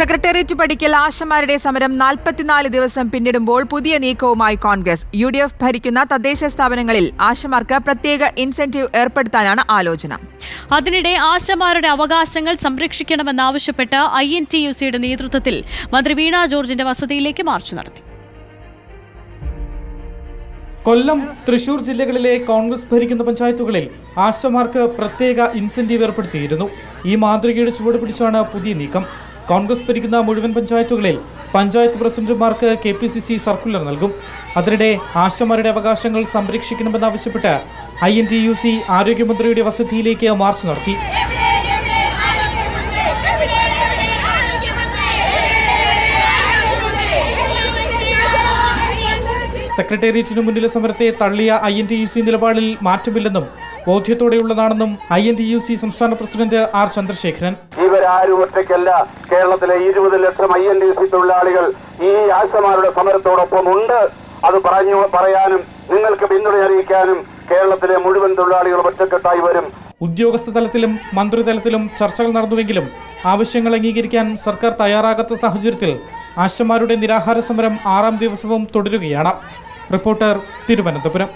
Secretariat പടിക്കൽ ആശമാരുടെ സമരം നാൽപ്പത്തിനാല് ദിവസം പിന്നിടുമ്പോൾ പുതിയ നീക്കവുമായി കോൺഗ്രസ്. യു ഡി എഫ് ഭരിക്കുന്ന തദ്ദേശ സ്ഥാപനങ്ങളിൽ ആശമാർക്ക് പ്രത്യേക ഇൻസെന്റീവ് ഏർപ്പെടുത്താനാണ് ആലോചന. അതിനിടെ ആശമാരുടെ അവകാശങ്ങൾ സംരക്ഷിക്കണമെന്നാവശ്യപ്പെട്ട് ഐ എൻ ടി യു സിയുടെ നേതൃത്വത്തിൽ മന്ത്രി വീണ ജോർജിന്റെ വസതിയിലേക്ക് മാർച്ച് നടത്തി. കൊല്ലം തൃശൂർ ജില്ലകളിലെ കോൺഗ്രസ് ഭരിക്കുന്ന പഞ്ചായത്തുകളിൽ ആശമാർക്ക് പ്രത്യേക ഇൻസെന്റീവ് ഏർപ്പെടുത്തിയിരുന്നു. ഈ മാതൃകയുടെ ചുവട് പിടിച്ചാണ് പുതിയ നീക്കം. കോൺഗ്രസ് ഭരിക്കുന്ന മുഴുവൻ പഞ്ചായത്തുകളിൽ panchayat പ്രസിഡന്റുമാർക്ക് K P C C circular നൽകും. അതിനിടെ ആശമാരുടെ അവകാശങ്ങൾ സംരക്ഷിക്കണമെന്നാവശ്യപ്പെട്ട് I N T U C ആരോഗ്യമന്ത്രിയുടെ വസതിയിലേക്ക് മാർച്ച് നടത്തി. സെക്രട്ടേറിയറ്റിനു മുന്നിലെ സമരത്തെ തള്ളിയ I N T U C നിലപാടിൽ മാറ്റമില്ലെന്നും ബോധ്യത്തോടെയുള്ളതാണെന്നും I N T U C സംസ്ഥാന പ്രസിഡന്റ് ആർ ചന്ദ്രശേഖരൻ. ഇവരാരും ഒറ്റയ്ക്കല്ല. കേരളത്തിലെ ഇരുപത് lakh I N D C തൊഴിലാളികൾ ഈ ആശമാരുടെ സമരത്തോടൊപ്പം ഉണ്ട്. അത് പറഞ്ഞു പറയാനും നിങ്ങൾക്ക് പിന്തുണ അറിയിക്കാനും കേരളത്തിലെ മുഴുവൻ തൊഴിലാളികളും ഒറ്റക്കെട്ടായി വരും. ഉദ്യോഗസ്ഥ തലത്തിലും മന്ത്രിതലത്തിലും ചർച്ചകൾ നടന്നുവെങ്കിലും ആവശ്യങ്ങൾ അംഗീകരിക്കാൻ സർക്കാർ തയ്യാറാകാത്ത സാഹചര്യത്തിൽ ആശമാരുടെ നിരാഹാര സമരം ആറാം ദിവസവും തുടരുകയാണ്. റിപ്പോർട്ടർ തിരുവനന്തപുരം.